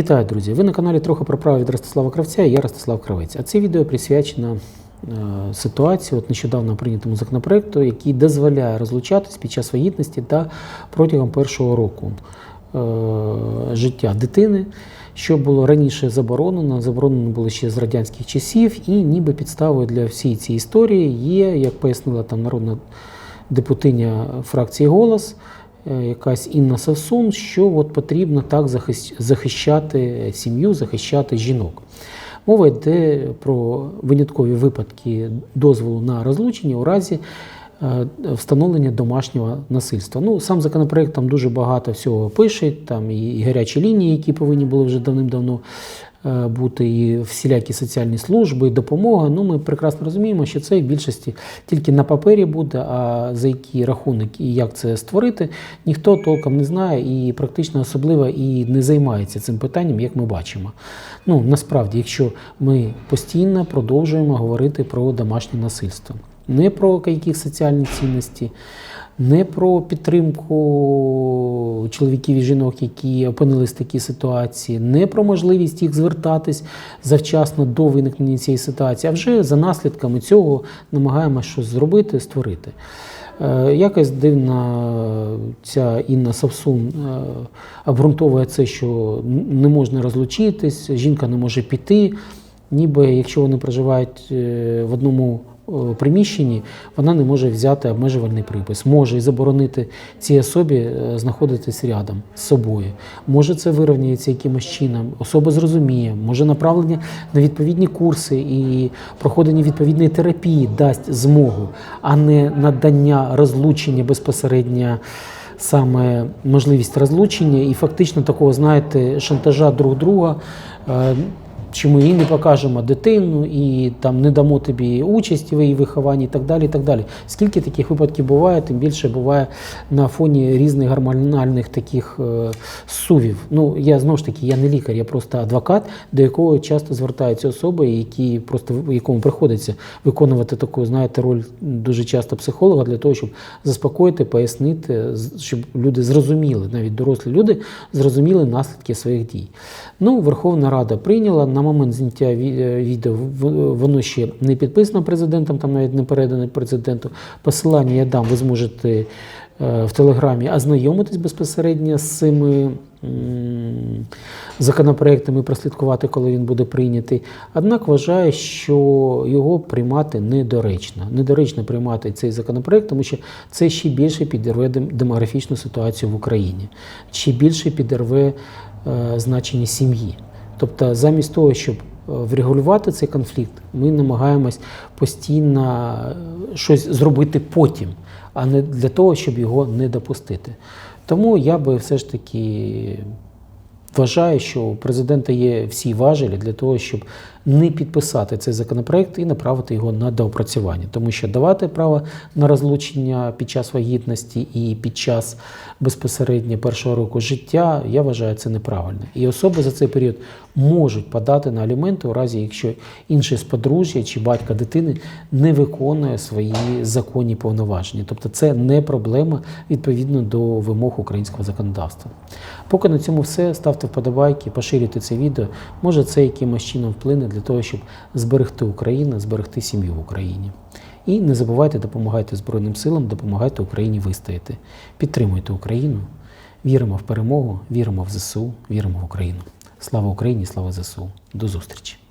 Вітаю, друзі! Ви на каналі трохи про право від Ростислава Кравця я Ростислав Кравець. А це відео присвячено е, ситуації, от нещодавно прийнятому законопроекту, який дозволяє розлучатись під час вагітності та протягом першого року е, життя дитини, що було раніше заборонено, заборонено було ще з радянських часів, і ніби підставою для всієї цієї історії є, як пояснила там народна депутиня фракції Голос якась Інна Савсун, що от потрібно так захищати сім'ю, захищати жінок. Мова йде про виняткові випадки дозволу на розлучення у разі е, встановлення домашнього насильства. Ну, сам законопроект там дуже багато всього пише, там і, і гарячі лінії, які повинні були вже давним-давно е, бути, і всілякі соціальні служби, і допомога. Ну, ми прекрасно розуміємо, що це в більшості тільки на папері буде, а за який рахунок і як це створити, ніхто толком не знає і практично особливо і не займається цим питанням, як ми бачимо. Ну, насправді, якщо ми постійно продовжуємо говорити про домашнє насильство, не про якісь соціальні цінності, не про підтримку чоловіків і жінок, які опинились в такій ситуації, не про можливість їх звертатись завчасно до виникнення цієї ситуації, а вже за наслідками цього намагаємося щось зробити, створити. Е, Якось дивна ця Інна Савсун е, обґрунтовує це, що не можна розлучитись, жінка не може піти. Ніби якщо вони проживають е, в одному приміщенні, вона не може взяти обмежувальний припис, може і заборонити цій особі е, знаходитись рядом з собою. Може, це вирівняється якимось чином, особа зрозуміє, може направлення на відповідні курси і проходження відповідної терапії дасть змогу, а не надання розлучення безпосередньо. Саме можливість розлучення і фактично такого, знаєте, шантажа друг друга. Чи ми їй не покажемо дитину і там не дамо тобі участі в її вихованні і так далі. і так далі. Скільки таких випадків буває, тим більше буває на фоні різних гормональних таких е, сувів. Ну я знову ж таки, я не лікар, я просто адвокат, до якого часто звертаються особи, які просто якому приходиться виконувати таку, знаєте, роль дуже часто психолога для того, щоб заспокоїти, пояснити, щоб люди зрозуміли, навіть дорослі люди зрозуміли наслідки своїх дій. Ну, Верховна Рада прийняла момент зняття е, відео воно ще не підписано президентом, там навіть не передано президенту. Посилання я дам, ви зможете е, в Телеграмі ознайомитись безпосередньо з цими законопроектами, прослідкувати, коли він буде прийнятий. Однак вважаю, що його приймати недоречно. Недоречно приймати цей законопроект, тому що це ще більше підірве демографічну ситуацію в Україні, ще більше підірве е, значення сім'ї. Тобто, замість того, щоб е, врегулювати цей конфлікт, ми намагаємось постійно е, щось зробити потім, а не для того, щоб його не допустити. Тому я би все ж таки вважаю, що у президента є всі важелі для того, щоб не підписати цей законопроект і направити його на доопрацювання, тому що давати право на розлучення під час вагітності і під час безпосередньо першого року життя, я вважаю це неправильно. І особи за цей період можуть подати на аліменти у разі, якщо інший з подружжя чи батька дитини не виконує свої законні повноваження. Тобто це не проблема відповідно до вимог українського законодавства. Поки на цьому все. Ставте вподобайки, поширюйте це відео. Може, це якимось чином вплине для того, щоб зберегти Україну, зберегти сім'ю в Україні. І не забувайте, допомагайте Збройним силам, допомагайте Україні вистояти. Підтримуйте Україну. Віримо в перемогу, віримо в ЗСУ, віримо в Україну. Слава Україні, слава ЗСУ. До зустрічі!